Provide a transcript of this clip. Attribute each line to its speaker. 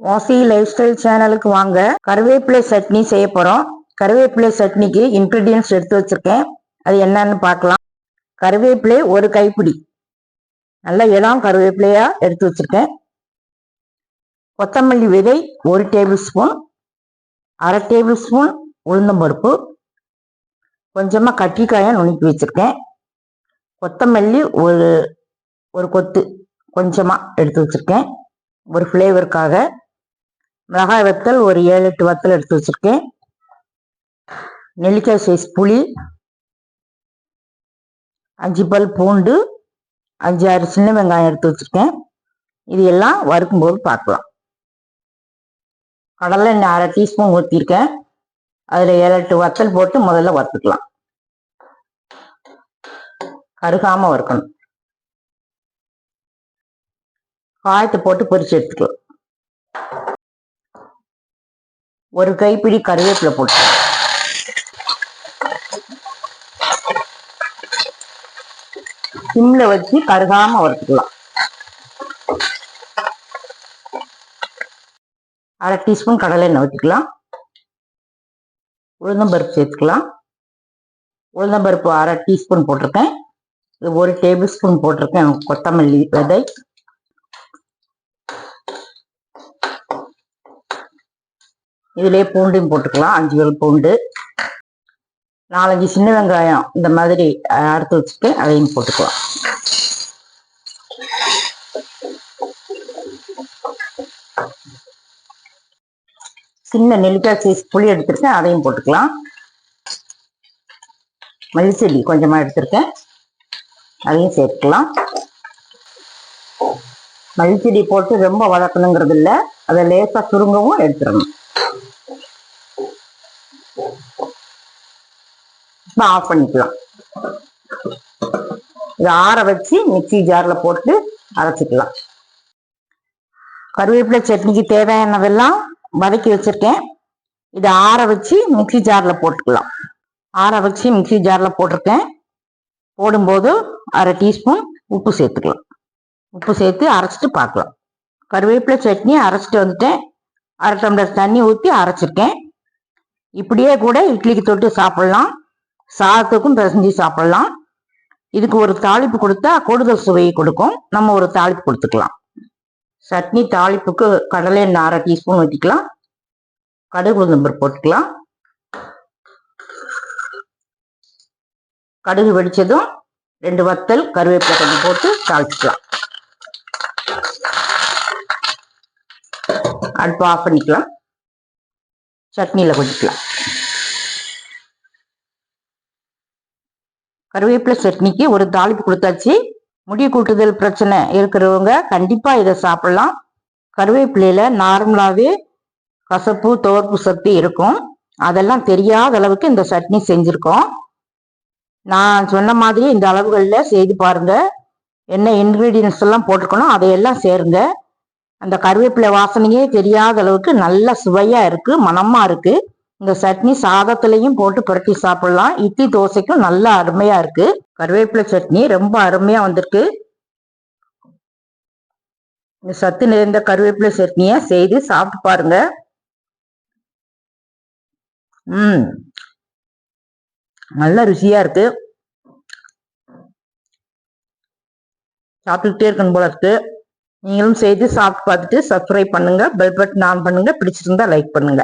Speaker 1: வாசி life style சேனலுக்கு வாங்க. கருவேப்பிலை சட்னி செய்ய போகிறோம் கருவேப்பிலை சட்னிக்கு இன்க்ரீடியன்ஸ் எடுத்து வச்சுருக்கேன். அது என்னன்னு பார்க்கலாம். கருவேப்பிலை ஒரு கைப்பிடி. நல்ல இளம் கருவேப்பிலையாக எடுத்து வச்சுருக்கேன். கொத்தமல்லி விதை ஒரு டேபிள் ஸ்பூன் அரை டேபிள் ஸ்பூன் உளுந்தம்பருப்பு கொஞ்சமாக கத்திரிக்காயை நுணுக்கி வச்சுருக்கேன். கொத்தமல்லி ஒரு ஒரு கொத்து கொஞ்சமாக எடுத்து வச்சுருக்கேன். ஒரு ஃப்ளேவருக்காக மிளகாய் வத்தல் ஒரு ஏழு எட்டு வத்தல் எடுத்து வச்சுருக்கேன். நெல்லிக்காய் சைஸ் புளி அஞ்சு பல் பூண்டு அஞ்சு ஆறு சின்ன வெங்காயம் எடுத்து வச்சுருக்கேன். இது எல்லாம் வறுக்கும்போது பார்க்கலாம். கடலை எண்ணெய் அரை டீஸ்பூன் ஊற்றிருக்கேன் அதில் ஏழு எட்டு வத்தல் போட்டு முதல்ல வறுத்துக்கலாம். கருகாமல் வறுக்கணும். காயத்தை போட்டு பொரிச்சு எடுத்துக்கலாம். ஒரு கைப்பிடி கருவேப்பிலை போட்டு. சிம்ல வச்சு கருகாம வறுத்துக்கலாம். அரை டீஸ்பூன் கடலை எண்ணெய் ஊற்றிக்கலாம் உளுந்தம்பருப்பு சேர்த்துக்கலாம். உளுந்தம்பருப்பு அரை டீஸ்பூன் போட்டிருக்கேன். இது ஒரு டேபிள் ஸ்பூன் போட்டிருக்கேன். கொத்தமல்லி விதை. இதுலயே பூண்டையும் போட்டுக்கலாம். அஞ்சு வேல் பூண்டு. நாலஞ்சு சின்ன வெங்காயம் இந்த மாதிரி அறுத்து வச்சுட்டு அதையும் போட்டுக்கலாம். சின்ன நெல்லிக்காய் சைஸ் புளி எடுத்திருக்கேன். அதையும் போட்டுக்கலாம். மல்லிச்செடி கொஞ்சமாக எடுத்திருக்கேன். அதையும் சேர்த்துக்கலாம். மல்லிச்செடி போட்டு ரொம்ப வதக்கணுங்கிறது இல்லை அதை லேசா சுருங்கவும் எடுத்துடணும். இப்போ ஆஃப் பண்ணிக்கலாம். இதை ஆற வச்சு மிக்ஸி ஜாரில் போட்டு அரைச்சிக்கலாம். கருவேப்பிலை சட்னிக்கு தேவையானதெல்லாம் வதக்கி வச்சிருக்கேன். இதை ஆற வச்சு மிக்சி ஜாரில் போட்டுக்கலாம். ஆற வச்சு மிக்சி ஜாரில் போட்டிருக்கேன். போடும்போது அரை டீஸ்பூன் உப்பு சேர்த்துக்கலாம். உப்பு சேர்த்து அரைச்சிட்டு பார்க்கலாம். கருவேப்பிலை சட்னி அரைச்சிட்டு வந்துட்டேன். அரை டம்ளர் தண்ணி ஊற்றி அரைச்சிருக்கேன். இப்படியே கூட இட்லிக்கு தொட்டு சாப்பிட்லாம். சாதத்துக்கும் பிசைஞ்சு சாப்பிட்லாம். இதுக்கு ஒரு தாளிப்பு கொடுத்தா கூடுதல் சுவையை கொடுக்கும். நம்ம ஒரு தாளிப்பு கொடுத்துக்கலாம். சட்னி தாளிப்புக்கு கடலை எண்ணெய் அரை டீஸ்பூன் ஊற்றிக்கலாம் கடுகு உளுந்தம்பர் போட்டுக்கலாம். கடுகு வெடித்ததும் ரெண்டு வத்தல் கருவேப்பிலை கொஞ்சம் போட்டு தாளிச்சிக்கலாம். அடுப்பு ஆஃப் பண்ணிக்கலாம். சட்னியில் கொதிக்கலாம் கருவேப்பிலை சட்னிக்கு ஒரு தாளிப்பு கொடுத்தாச்சு. முடி கூட்டுதல் பிரச்சனை இருக்கிறவங்க கண்டிப்பாக இதை சாப்பிடலாம். கருவேப்பிலையில் நார்மலாகவே கசப்பு துவர்ப்பு சக்தி இருக்கும். அதெல்லாம் தெரியாத அளவுக்கு இந்த சட்னி செஞ்சுருக்கோம். நான் சொன்ன மாதிரி இந்த அளவுகளில் செய்து பாருங்கள் என்ன இன்க்ரீடியன்ஸ் எல்லாம் போட்டிருக்கணும் அதையெல்லாம் சேருங்க. அந்த கருவேப்பிலை வாசனையே தெரியாத அளவுக்கு நல்ல சுவையா இருக்கு மனமா இருக்கு. இந்த சட்னி சாதத்திலையும் போட்டு புரட்டி சாப்பிடலாம். இட்லி தோசைக்கும் நல்லா அருமையா இருக்கு. கருவேப்பிலை சட்னி ரொம்ப அருமையா வந்திருக்கு. இந்த சத்து நிறைந்த கருவேப்பிலை சட்னியை செய்து சாப்பிட்டு பாருங்க. ம். நல்ல ருசியா இருக்கு. சாப்பிட்டுக்கிட்டே இருக்கணும் போல இருக்கு. நீங்களும் செய்து சாப்பிட்டு பார்த்துட்டு சப்ஸ்கிரைப் பண்ணுங்க பெல் பட்டன் ஆன் பண்ணுங்க பிடிச்சிருந்தா லைக் பண்ணுங்க.